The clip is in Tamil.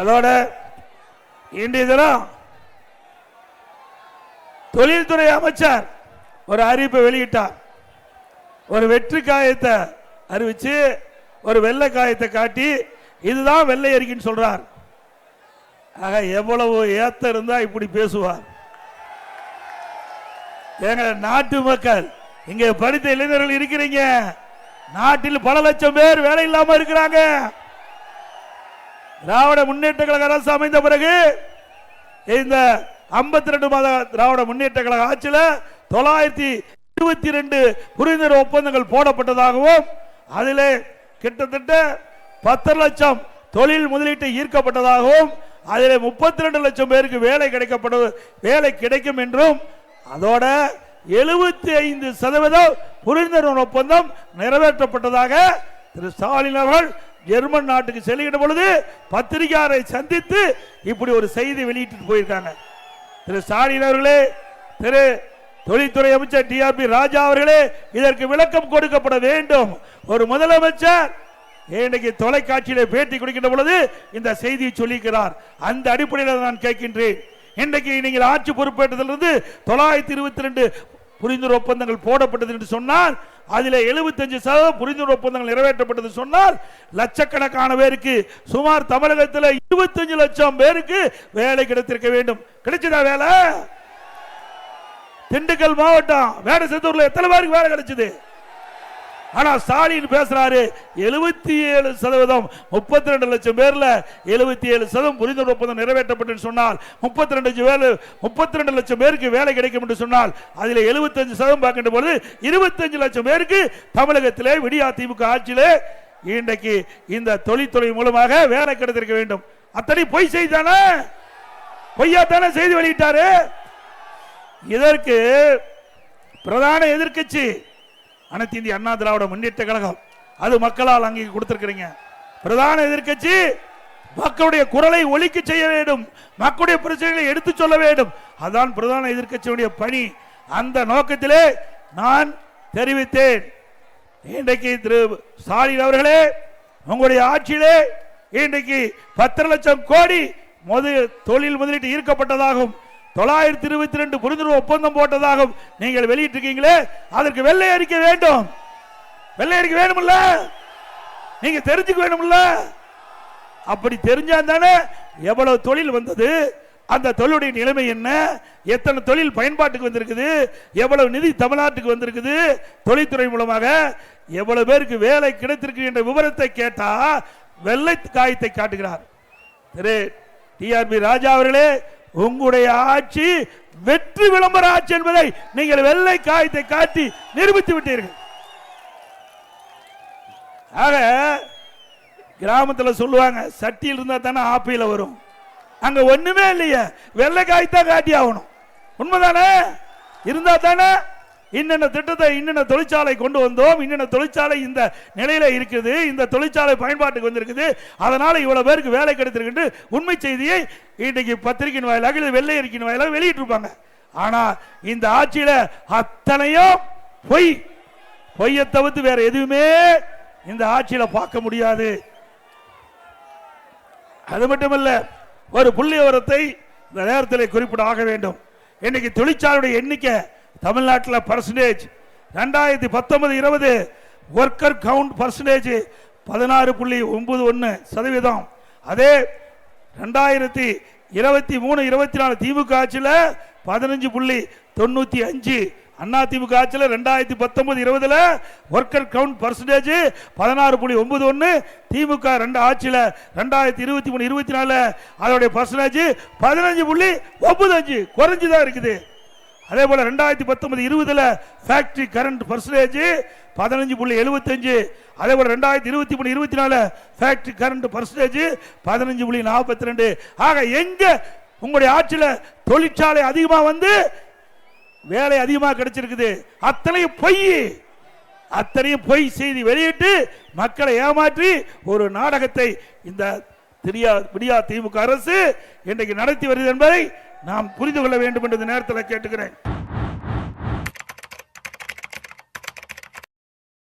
அதோட இன்றைய தினம் தொழில்துறை அமைச்சர் ஒரு அறிவிப்பை வெளியிட்டார். ஒரு வெற்றி காயத்தை அறிவிச்சு ஒரு வெள்ளை காயத்தை காட்டி இதுதான் வெள்ளை அறிக்கைன்னு சொல்றார். ஆக எவ்வளவு ஏத்த இருந்தா இப்படி பேசுவார். எங்க நாட்டு மக்கள் இங்க படித்த இளைஞர்கள் இருக்கிறீங்க. நாட்டில் பல லட்சம் பேர் வேலை இல்லாம இருக்கிறாங்க. திராவிட முன்னேற்ற கழக அரசு அமைந்த பிறகு இந்த 52 ரெண்டு மாத திராவிட முன்னேற்ற கழக ஆட்சியில் தொள்ளாயிரத்தி இருபத்தி ரெண்டு புரிந்துணர்வு ஒப்பந்தங்கள் போடப்பட்டதாகவும் அதில் கிட்டத்தட்ட பத்து லட்சம் தொழில் முதலீட்டு ஈர்க்கப்பட்டதாகவும் அதில் முப்பத்தி ரெண்டு லட்சம் பேருக்கு வேலை கிடைக்கப்பட வேலை கிடைக்கும் என்றும் அதோட எழுபத்தி ஐந்து சதவீதம் புரிந்துணர்வு ஒப்பந்தம் நிறைவேற்றப்பட்டதாக திரு ஸ்டாலின் அவர்கள் ஜெர்மன் நாட்டுக்கு செல்கிற பொழுது பத்திரிகையாரை சந்தித்து இப்படி ஒரு செய்தி வெளியிட்டு போயிருக்காங்க. திரு ஸ்டாலின் அவர்களே திரு தொழில்துறை அமைச்சர் டிஆர்பி ராஜா அவர்களே இதற்கு விளக்கம் கொடுக்கப்பட வேண்டும். ஒரு முதலமைச்சர் இன்னைக்கு தொலைக்காட்சியில பேட்டி கொடுக்கின்ற பொழுது இந்த செய்தியை சொல்லிக்கிறார் அந்த அடிப்படையில் நான் கேட்கின்றேன். இன்றைக்கு நீங்கள் ஆட்சி பொறுப்பேற்றதிலிருந்து தொள்ளாயிரத்தி இருபத்தி ரெண்டு புரிந்துணர்வு ஒப்பந்தங்கள் போடப்பட்டது என்று சொன்னால் அதில் 75% சதவீதம் புரிந்துணர்வு ஒப்பந்தங்கள் நிறைவேற்றப்பட்டது சொன்னால் லட்சக்கணக்கான பேருக்கு சுமார் தமிழகத்தில் 25 லட்சம் பேருக்கு வேலை கிடைத்திருக்க வேண்டும். கிடைச்சதா வேலை? திண்டுக்கல் மாவட்டம் வேடசத்தூர்ல எத்தனை பேருக்கு வேலை கிடைச்சது? ஆனா ஸ்டாலின் பேசுறாரு எழுபத்தி ஏழு சதவீதம் முப்பத்தி ரெண்டு லட்சம் பேர்ல எழுபத்தி ஏழு சதவீதம் புரிந்துணர்வு ஒப்பந்தம் நிறைவேற்றப்பட்டு சொன்னால் முப்பத்தி ரெண்டு வேலை முப்பத்தி ரெண்டு லட்சம் பேருக்கு வேலை கிடைக்கும் என்று சொன்னால் அதில் எழுபத்தஞ்சு சதவீதம் பார்க்கின்ற பொழுது இருபத்தஞ்சு லட்சம் பேருக்கு தமிழகத்திலே விடியா திமுக ஆட்சியிலே இன்றைக்கு இந்த தொழில்துறை மூலமாக வேலை கிடைத்திருக்க வேண்டும். அத்தனை பொய் செய்தானே பொய்யா தானே செய்து வெளியிட்டாரு? இதற்கு பிரதான எதிர்க்கட்சி அனைத்து இந்திய அண்ணா திராவிட முன்னேற்ற கழகம். அது மக்களால் அங்கே கொடுத்திருக்கிறீங்க. பிரதான எதிர்க்கட்சி மக்களுடைய குரலை ஒழிக்க செய்ய வேண்டும். மக்களுடைய பிரச்சனைகளை எடுத்து சொல்ல வேண்டும். அதான் பிரதான எதிர்க்கட்சியுடைய பணி. அந்த நோக்கத்திலே நான் தெரிவித்தேன். இன்றைக்கு திரு ஸ்டாலின் அவர்களே உங்களுடைய ஆட்சியிலே இன்றைக்கு பத்து லட்சம் கோடி முதல் தொழில் முதலீட்டு ஈர்க்கப்பட்டதாகும். தொள்ளாயிரத்தி இருபத்தி ரெண்டு புரிந்துணர்வு ஒப்பந்தம் போட்டதாக நீங்கள் வெளியிட்டிருக்கீங்களே அதற்கு வெள்ளை அறிக்கை வேண்டும். வெள்ளை அறிக்கை வேணும்ல நீங்க தெரிஞ்சுக்க வேணும்ல அப்படி தெரிஞ்சா தானே எவ்வளவு தொழில் வந்தது அந்த தொழிலுடைய நிலைமை என்ன எத்தனை தொழில் பயன்பாட்டுக்கு வந்திருக்குது எவ்வளவு நிதி தமிழ்நாட்டுக்கு வந்திருக்குது தொழில்துறை மூலமாக எவ்வளவு பேருக்கு வேலை கிடைத்திருக்கு என்ற விவரத்தை கேட்டா வெள்ளை காயத்தை காட்டுகிறார். திரு டிஆர்பி ராஜா அவர்களே உங்களுடைய ஆட்சி வெற்றி விளம்பர ஆட்சி என்பதை நீங்கள் வெள்ளை காயத்தை காட்டி நிரூபித்து விட்டீர்கள். ஆக கிராமத்தில் சொல்லுவாங்க சட்டியில் இருந்தா தானே ஆப்பியில் வரும். அங்க ஒண்ணுமே இல்லையே வெள்ளை காய்த்தான் காட்டி ஆகணும் உண்மைதானே? இருந்தா தானே? இன்னென்ன திட்டத்தை இன்னென்ன தொழிற்சாலை கொண்டு வந்தோம் இன்னென்ன தொழிற்சாலை இந்த நிலையில இருக்குது இந்த தொழிற்சாலை பயன்பாட்டுக்கு வந்திருக்குது அதனால இவ்வளவு பேருக்கு வேலை கிடைத்திருக்கு உண்மை செய்தியை இன்னைக்கு பத்திரிகையின் வாயிலாக இல்லை வெள்ளை அறிக்கையின் வாயிலாக வெளியிட்டிருப்பாங்க. ஆனா இந்த ஆட்சியில அத்தனையும் பொய். பொய்யை தவிர்த்து வேற எதுவுமே இந்த ஆட்சியில பார்க்க முடியாது. அது மட்டுமல்ல ஒரு புள்ளி இந்த நேரத்தில் குறிப்பிட ஆக வேண்டும். இன்னைக்கு தொழிற்சாலையுடைய எண்ணிக்கை தமிழ்நாட்டில் பர்சன்டேஜ் ரெண்டாயிரத்தி பத்தொன்பது இருபது ஒர்க்கர் கவுண்ட் பர்சன்டேஜ் பதினாறு புள்ளி ஒன்பது ஒன்று சதவீதம். அதே ரெண்டாயிரத்தி இருபத்தி மூணு இருபத்தி நாலு திமுக ஆட்சியில் பதினஞ்சு புள்ளி தொண்ணூற்றி அஞ்சு. அண்ணா திமுக ஆட்சியில் ரெண்டாயிரத்தி பத்தொன்பது இருபதில் ஒர்க்கர் கவுண்ட் பர்சன்டேஜ் பதினாறு புள்ளி ஒன்பது ஒன்று திமுக ரெண்டு ஆட்சியில் ரெண்டாயிரத்தி இருபத்தி மூணு இருபத்தி நாலு அதோடைய பர்சன்டேஜ் பதினஞ்சு புள்ளி ஒன்பது அஞ்சு. குறைஞ்சி தான் இருக்குது. அதே போல ரெண்டாயிரத்தி பத்தொன்பது இருபதுல ஃபேக்டரி கரண்ட் பர்சன்டேஜ் பதினஞ்சு புள்ளி எழுபத்தஞ்சு. அதே போல ரெண்டாயிரத்தி இருபத்தி மூணு இருபத்தி நாலு ஃபேக்டரி கரண்ட் பர்சன்டேஜ் பதினஞ்சு புள்ளி நாற்பத்தி ரெண்டு. ஆக எங்க உங்களுடைய ஆட்சியில் தொழிற்சாலை அதிகமாக வந்து வேலை அதிகமாக கிடைச்சிருக்குது. அத்தனையும் பொய். அத்தனையும் பொய் செய்தி வெளியிட்டு மக்களை ஏமாற்றி ஒரு நாடகத்தை இந்த திரியா விடியா திமுக அரசு இன்றைக்கு நடத்தி வருகிறது என்பதை நாம் புரிந்து கொள்ள வேண்டும் என்று நேரத்தில் கேட்டுக்கிறேன்.